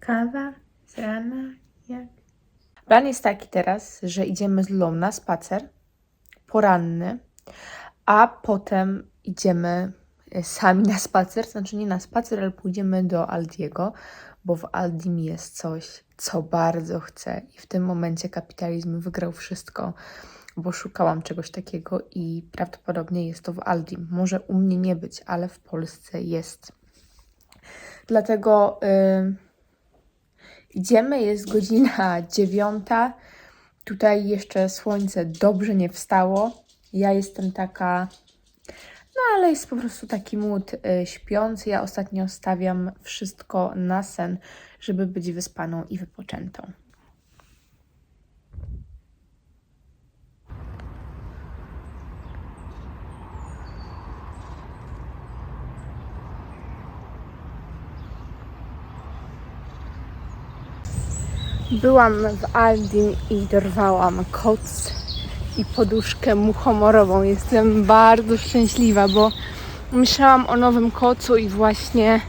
Kawa z rana, jak? Plan jest taki teraz, że idziemy z Lulą na spacer poranny, a potem idziemy e, sami na spacer, znaczy nie na spacer, ale pójdziemy do Aldiego, bo w Aldim jest coś, co bardzo chcę i w tym momencie kapitalizm wygrał wszystko, bo szukałam czegoś takiego i prawdopodobnie jest to w Aldim. Może u mnie nie być, ale w Polsce jest. Dlatego y, idziemy, jest godzina dziewiąta. Tutaj jeszcze słońce dobrze nie wstało. Ja jestem taka, no ale jest po prostu taki mód y, śpiący. Ja ostatnio stawiam wszystko na sen, żeby być wyspaną i wypoczętą. Byłam w Aldim i dorwałam koc i poduszkę muchomorową. Jestem bardzo szczęśliwa, bo myślałam o nowym kocu i właśnie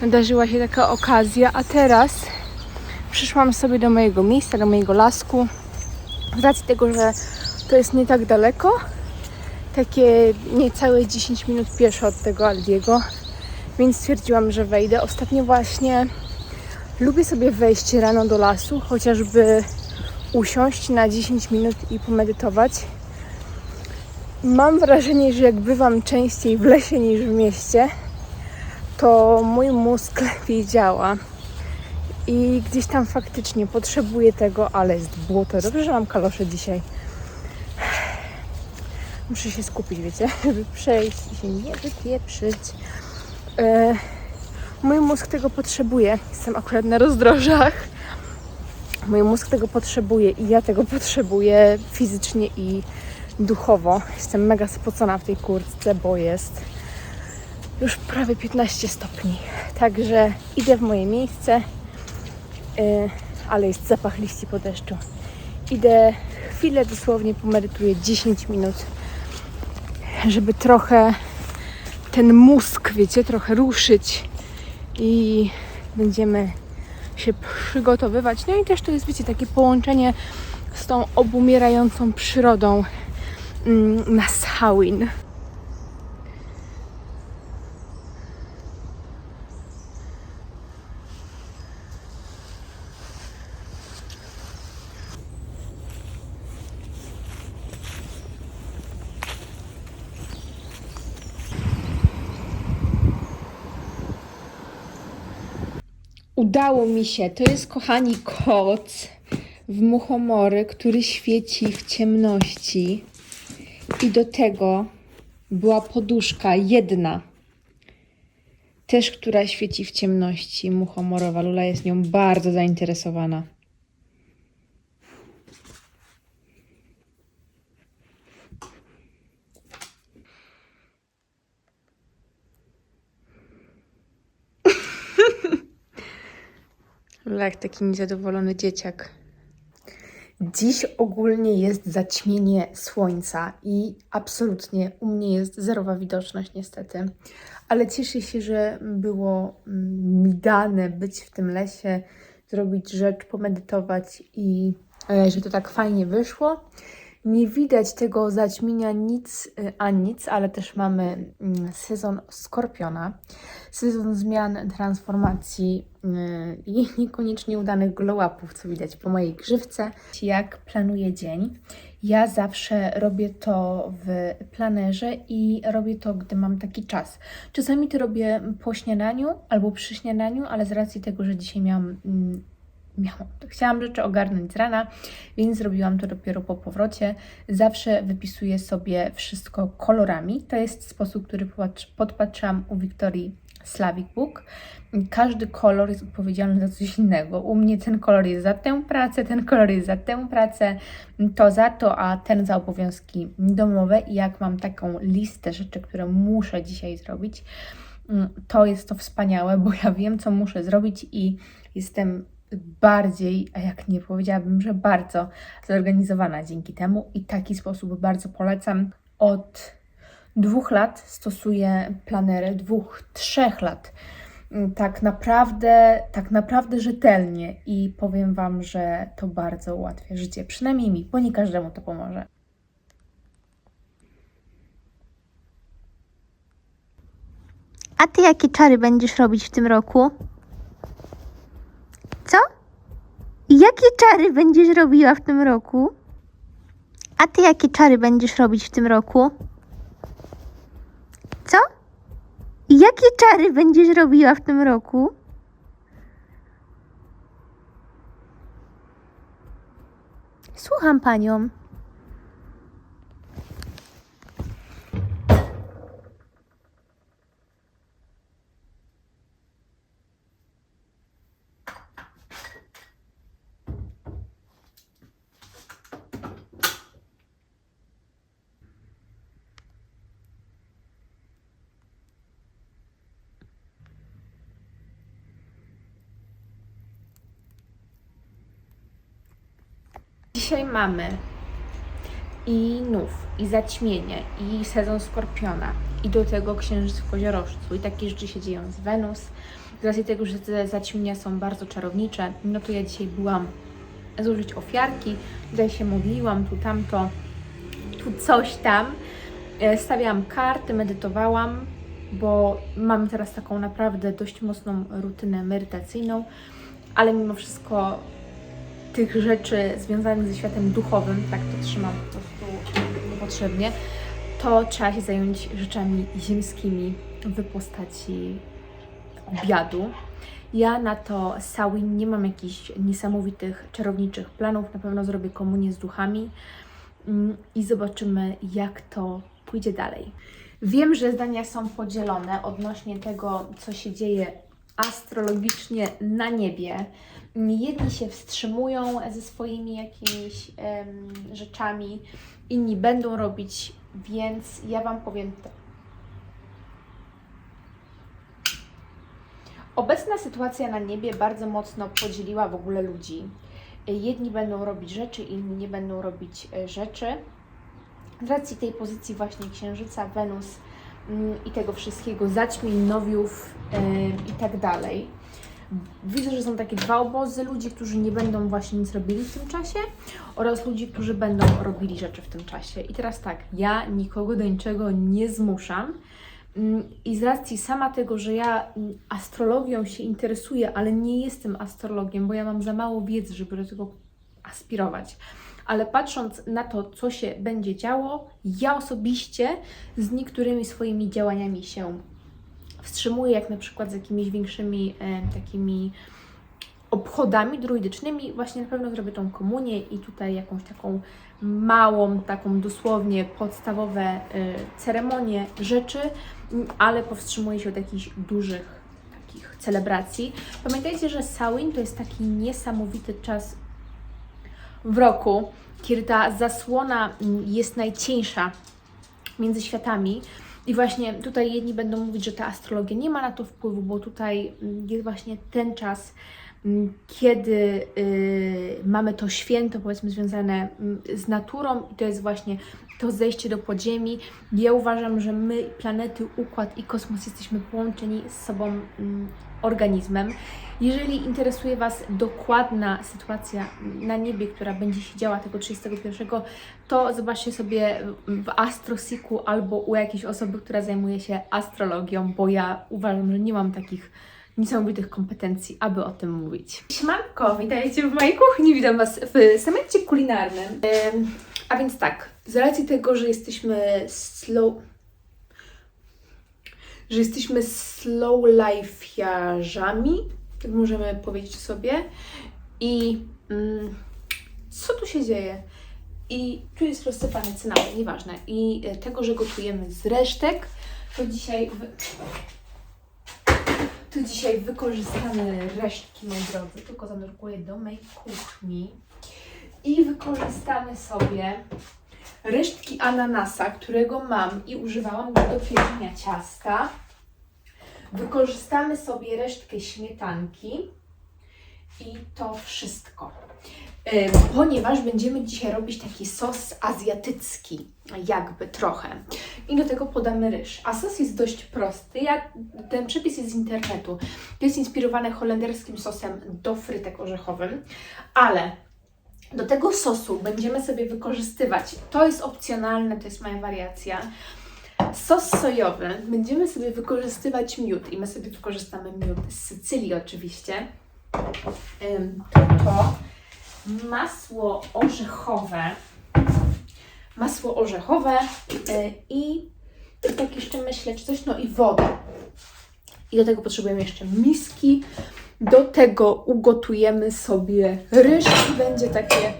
wydarzyła się taka okazja, a teraz przyszłam sobie do mojego miejsca, do mojego lasku. Z racji tego, że to jest nie tak daleko, takie niecałe 10 minut pieszo od tego Aldiego, więc stwierdziłam, że wejdę. Ostatnio właśnie lubię sobie wejść rano do lasu, chociażby usiąść na 10 minut i pomedytować. Mam wrażenie, że jak bywam częściej w lesie niż w mieście, to mój mózg lepiej działa. I gdzieś tam faktycznie potrzebuję tego, ale jest błoto. Dobrze, że mam kalosze dzisiaj. Muszę się skupić, wiecie, żeby przejść i się nie wypieprzyć. E, mój mózg tego potrzebuje. Jestem akurat na rozdrożach. Mój mózg tego potrzebuje i ja tego potrzebuję fizycznie i duchowo. Jestem mega spocona w tej kurtce, bo jest już prawie 15 stopni. Także idę w moje miejsce, yy, ale jest zapach liści po deszczu. Idę chwilę, dosłownie pomedytuję 10 minut, żeby trochę ten mózg, wiecie, trochę ruszyć i będziemy się przygotowywać. No i też to jest, wiecie, takie połączenie z tą obumierającą przyrodą mm, na Samhain. Udało mi się. To jest, kochani, koc w muchomory, który świeci w ciemności. I do tego była poduszka jedna. Też, która świeci w ciemności, muchomorowa. Lula jest nią bardzo zainteresowana. Jak taki niezadowolony dzieciak. Dziś ogólnie jest zaćmienie słońca i absolutnie u mnie jest zerowa widoczność niestety. Ale cieszę się, że było mm, mi dane być w tym lesie, zrobić rzecz, pomedytować i e, że to tak fajnie wyszło. Nie widać tego zaćmienia nic y, a nic, ale też mamy mm, sezon skorpiona, sezon zmian, transformacji i niekoniecznie udanych glow-upów, co widać po mojej grzywce. Jak planuję dzień? Ja zawsze robię to w planerze i robię to, gdy mam taki czas. Czasami to robię po śniadaniu albo przy śniadaniu, ale z racji tego, że dzisiaj miałam mm, miałam, chciałam rzeczy ogarnąć z rana, więc zrobiłam to dopiero po powrocie. Zawsze wypisuję sobie wszystko kolorami. To jest sposób, który podpatrzyłam u Wiktorii Slavic Book. Każdy kolor jest odpowiedzialny za coś innego. U mnie ten kolor jest za tę pracę, ten kolor jest za tę pracę, to za to, a ten za obowiązki domowe. I jak mam taką listę rzeczy, które muszę dzisiaj zrobić, to jest to wspaniałe, bo ja wiem, co muszę zrobić i jestem bardziej, a jak nie powiedziałabym, że bardzo zorganizowana dzięki temu i taki sposób bardzo polecam. Od dwóch lat stosuję planery, dwóch, trzech lat tak naprawdę, tak naprawdę rzetelnie i powiem Wam, że to bardzo ułatwia życie, przynajmniej mi, bo nie każdemu to pomoże. A ty jakie czary będziesz robić w tym roku? Co? Jakie czary będziesz robiła w tym roku? A ty jakie czary będziesz robić w tym roku? Co? Jakie czary będziesz robiła w tym roku? Słucham panią. Dzisiaj mamy i nów, i zaćmienie, i sezon Skorpiona, i do tego księżyc w koziorożcu, i takie rzeczy się dzieją z Wenus. Z racji tego, że te zaćmienia są bardzo czarownicze, no to ja dzisiaj byłam złożyć ofiarki, tutaj się modliłam, tu tamto, tu coś tam. E, Stawiałam karty, medytowałam, bo mam teraz taką naprawdę dość mocną rutynę medytacyjną, ale mimo wszystko tych rzeczy związanych ze światem duchowym, tak to trzymam po prostu niepotrzebnie, to trzeba się zająć rzeczami ziemskimi w postaci obiadu. Ja na to Samhain nie mam jakichś niesamowitych, czarowniczych planów. Na pewno zrobię komunię z duchami mm, i zobaczymy, jak to pójdzie dalej. Wiem, że zdania są podzielone odnośnie tego, co się dzieje astrologicznie na niebie. Jedni się wstrzymują ze swoimi jakimiś em, rzeczami, inni będą robić, więc ja Wam powiem to. Obecna sytuacja na niebie bardzo mocno podzieliła w ogóle ludzi. Jedni będą robić rzeczy, inni nie będą robić e, rzeczy. Z racji tej pozycji właśnie Księżyca, Wenus mm, i tego wszystkiego, zaćmień, nowiów i tak dalej. Widzę, że są takie dwa obozy ludzi, którzy nie będą właśnie nic robili w tym czasie oraz ludzi, którzy będą robili rzeczy w tym czasie. I teraz tak, ja nikogo do niczego nie zmuszam. Mm, I z racji sama tego, że ja mm, astrologią się interesuję, ale nie jestem astrologiem, bo ja mam za mało wiedzy, żeby do tego aspirować. Ale patrząc na to, co się będzie działo, ja osobiście z niektórymi swoimi działaniami się wstrzymuję, jak na przykład z jakimiś większymi e, takimi obchodami druidycznymi. Właśnie na pewno zrobię tą komunię i tutaj jakąś taką małą, taką dosłownie podstawowe e, ceremonię rzeczy, ale powstrzymuję się od jakichś dużych takich celebracji. Pamiętajcie, że Samhain to jest taki niesamowity czas w roku, kiedy ta zasłona mm, jest najcieńsza między światami. I właśnie tutaj jedni będą mówić, że ta astrologia nie ma na to wpływu, bo tutaj jest właśnie ten czas, kiedy y, mamy to święto, powiedzmy, związane z naturą, i to jest właśnie to zejście do podziemi. Ja uważam, że my, planety, układ i kosmos jesteśmy połączeni z sobą organizmem. Jeżeli interesuje Was dokładna sytuacja na niebie, która będzie się działa tego 31, to zobaczcie sobie w Astrosiku albo u jakiejś osoby, która zajmuje się astrologią, bo ja uważam, że nie mam takich niesamowitych kompetencji, aby o tym mówić. Siemanko, witajcie w mojej kuchni, witam Was w segmencie kulinarnym. A więc tak, z racji tego, że jesteśmy slow... że jesteśmy slow life'arzami, tak możemy powiedzieć sobie. I mm, co tu się dzieje? I tu jest rozsypany cynamon, nieważne. I e, tego, że gotujemy z resztek, to dzisiaj... Wy... To dzisiaj wykorzystamy resztki, moi drodzy. Tylko zanurkuję do mojej kuchni. I wykorzystamy sobie resztki ananasa, którego mam i używałam go do pieczenia ciasta. Wykorzystamy sobie resztkę śmietanki I to wszystko. Ponieważ będziemy dzisiaj robić taki sos azjatycki, jakby trochę. I do tego podamy ryż. A sos jest dość prosty. Ja, ten przepis jest z internetu. To jest inspirowany holenderskim sosem do frytek orzechowym, ale do tego sosu będziemy sobie wykorzystywać, to jest opcjonalne, to jest moja wariacja, sos sojowy. Będziemy sobie wykorzystywać miód i my sobie wykorzystamy miód z Sycylii oczywiście. To masło orzechowe, masło orzechowe y, i tak jeszcze myślę, czy coś, no i wodę. I do tego potrzebujemy jeszcze miski. Do tego ugotujemy sobie ryż i będzie takie,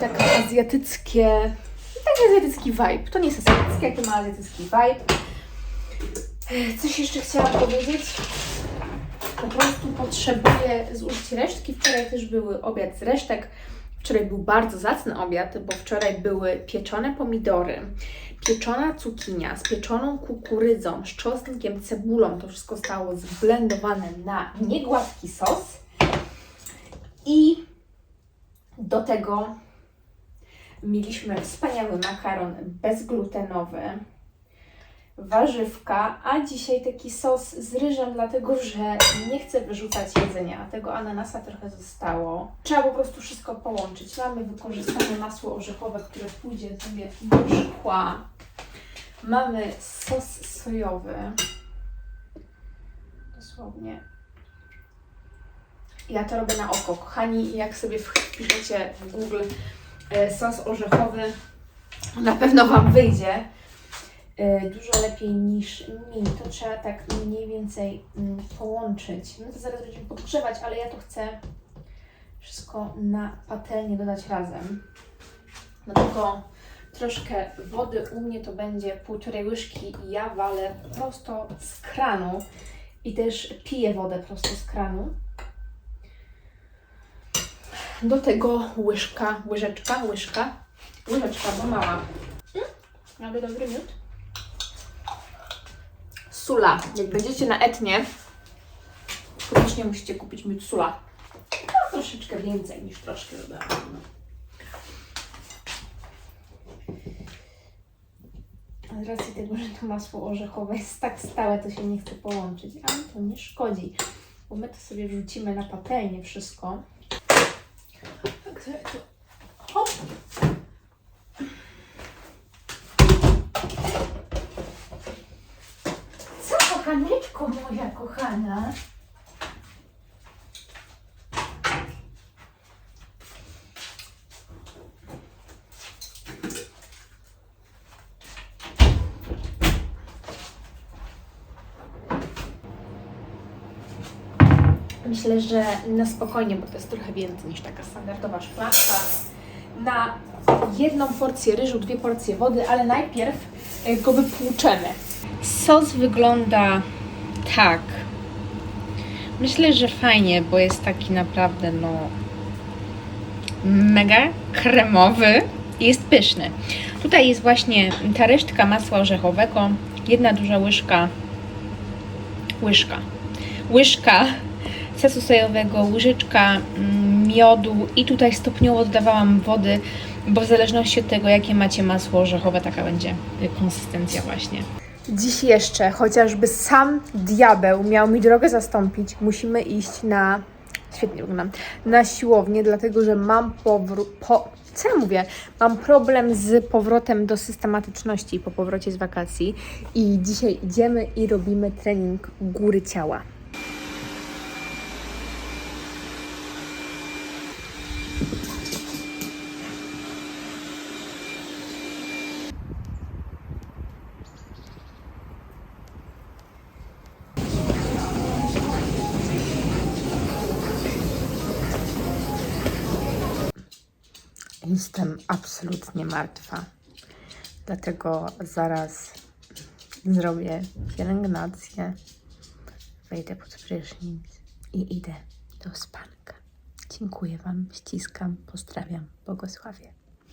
takie azjatyckie, taki azjatycki vibe. To nie jest azjatyckie, to ma azjatycki vibe. Coś jeszcze chciałam powiedzieć. Po prostu potrzebuję zużyć resztki. Wczoraj też były obiad z resztek. Wczoraj był bardzo zacny obiad, bo wczoraj były pieczone pomidory, pieczona cukinia z pieczoną kukurydzą, z czosnkiem, cebulą. To wszystko zostało zblendowane na niegładki sos. I do tego mieliśmy wspaniały makaron bezglutenowy, warzywka, a dzisiaj taki sos z ryżem, dlatego że nie chcę wyrzucać jedzenia. Tego ananasa trochę zostało. Trzeba po prostu wszystko połączyć. Mamy wykorzystane masło orzechowe, które pójdzie sobie do szkła. Mamy sos sojowy. Dosłownie. Ja to robię na oko. Kochani, jak sobie wpiszecie w Google e, sos orzechowy, na pewno Wam wyjdzie dużo lepiej niż mi. To trzeba tak mniej więcej mm, połączyć. My to zaraz będziemy podgrzewać, ale ja to chcę wszystko na patelnię dodać razem. Do tego troszkę wody u mnie to będzie półtorej łyżki. Ja walę prosto z kranu i też piję wodę prosto z kranu. Do tego łyżka, łyżeczka, łyżka, łyżeczka, bo mała. Mm, mamy dobry miód. Sula. Jak będziecie na Etnie, koniecznie musicie kupić miód sula. No, troszeczkę więcej niż troszkę dodałam. No. A Z racji tego, że to masło orzechowe jest tak stałe, to się nie chce połączyć, ale to nie szkodzi, bo my to sobie wrzucimy na patelnię wszystko. Tak to... Hop! Co, kochaneczko moja kochana? Myślę, że na spokojnie, bo to jest trochę więcej niż taka standardowa szklanka. Na jedną porcję ryżu, dwie porcje wody, ale najpierw e, go wypłuczemy. Sos wygląda tak. Myślę, że fajnie, bo jest taki naprawdę no mega kremowy i jest pyszny. Tutaj jest właśnie ta resztka masła orzechowego, jedna duża łyżka łyżka łyżka sosu sojowego, łyżeczka mm, miodu i tutaj stopniowo dodawałam wody, bo w zależności od tego, jakie macie masło orzechowe, taka będzie konsystencja właśnie. Dziś jeszcze, chociażby sam diabeł miał mi drogę zastąpić, musimy iść na. Świetnie wyglądam. Na siłownię, dlatego że mam powrót. Po... Co ja mówię? Mam problem z powrotem do systematyczności po powrocie z wakacji. I dzisiaj idziemy i robimy trening góry ciała. Jestem absolutnie martwa. Dlatego zaraz zrobię pielęgnację, wejdę pod prysznic i idę do spanka. Dziękuję Wam, ściskam, pozdrawiam, błogosławię.